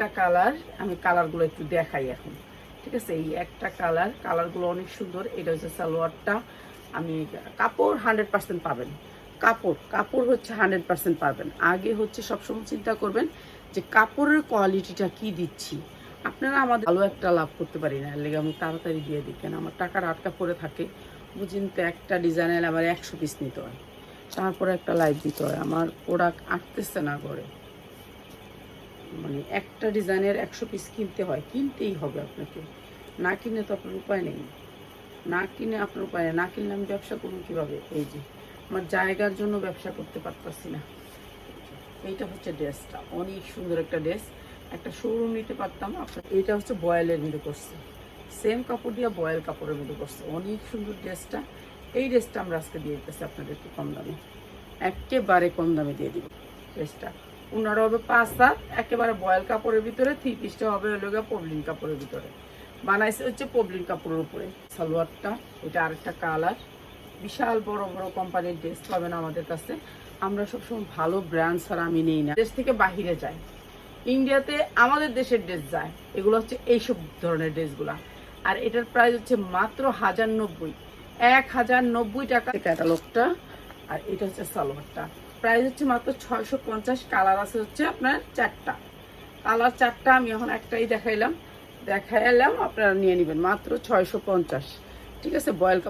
একটা কালার, আমি কালারগুলো একটু দেখাই এখন। ঠিক আছে? এই একটা কালার, কালারগুলো অনেক সুন্দর। এটা হচ্ছে সালোয়ারটা। আমি কাপড় হান্ড্রেড পার্সেন্ট পাবেন। কাপড় কাপড় হচ্ছে হান্ড্রেড পার্সেন্ট পাবেন। আগে হচ্ছে সবসময় চিন্তা করবেন যে কাপড়ের কোয়ালিটিটা কি দিচ্ছি। আপনারা আমাদের ভালো একটা লাভ করতে পারি না। লেগে আমি তাড়াতাড়ি দিয়ে দিই। কেন? আমার টাকার আটকা পড়ে থাকে। বুঝিন তো একটা ডিজাইনের আবার একশো পিস নিতে হয়। তারপরে একটা লাইভ দিতে হয়। আমার প্রোডাক্ট আটতেছে না করে মানে একটা ডিজাইনের একশো পিস কিনতে হয়, কিনতেই হবে আপনাকে। না কিনে তো আপনার উপায় নেই। না কিনে আপনার উপায় নেই। না কিনলে আমি ব্যবসা করব কীভাবে? এই যে, আমার জায়গার জন্য ব্যবসা করতে পারতাছি না। এইটা হচ্ছে ড্রেসটা। অনেক সুন্দর একটা ড্রেস। একটা শোরুম নিতে পারতাম। আপনার, এইটা হচ্ছে বয়েলের মধ্যে করছে। সেম কাপড় দিয়ে বয়েল কাপড়ের মধ্যে করছে। অনেক সুন্দর ড্রেসটা। এই ড্রেসটা আমরা আজকে দিয়ে দিতেছি আপনাদেরকে কম দামে। একেবারে কম দামে দিয়ে দিব ড্রেসটা। উনারা হবে পাঁচ সাত একেবারে বয়েল কাপড়ের ভিতরে থ্রি পিসটা হবে হলো গিয়ে পবলিন কাপড়ের ভিতরে। বানাইছে হচ্ছে পবলিন কাপড়ের উপরে, সালোয়ারটা এটা আরেকটা কালার বিশাল বড় বড় কোম্পানির ড্রেস পাবেন আমাদের কাছে। আমরা সবসময় ভালো ব্র্যান্ড ছাড়া আমি নেই না। দেশ থেকে বাহিরে যাই। ইন্ডিয়াতে আমাদের দেশের ড্রেস যায়। এগুলো হচ্ছে এইসব ধরনের ড্রেসগুলা আর এটার প্রাইস হচ্ছে মাত্র হাজার নব্বই। এক হাজার নব্বই টাকা। ক্যাটালগটা আর এটা হচ্ছে সালোয়ারটা। প্রাইস হচ্ছে মাত্র ছয়শো পঞ্চাশ কালার আছে হচ্ছে আপনার চারটা। কালার চারটা আমি এখন একটাই দেখাইলাম। দেখাইলাম, আপনারা নিয়ে নেবেন, মাত্র ছয়শো পঞ্চাশ। ঠিক আছে বয়েল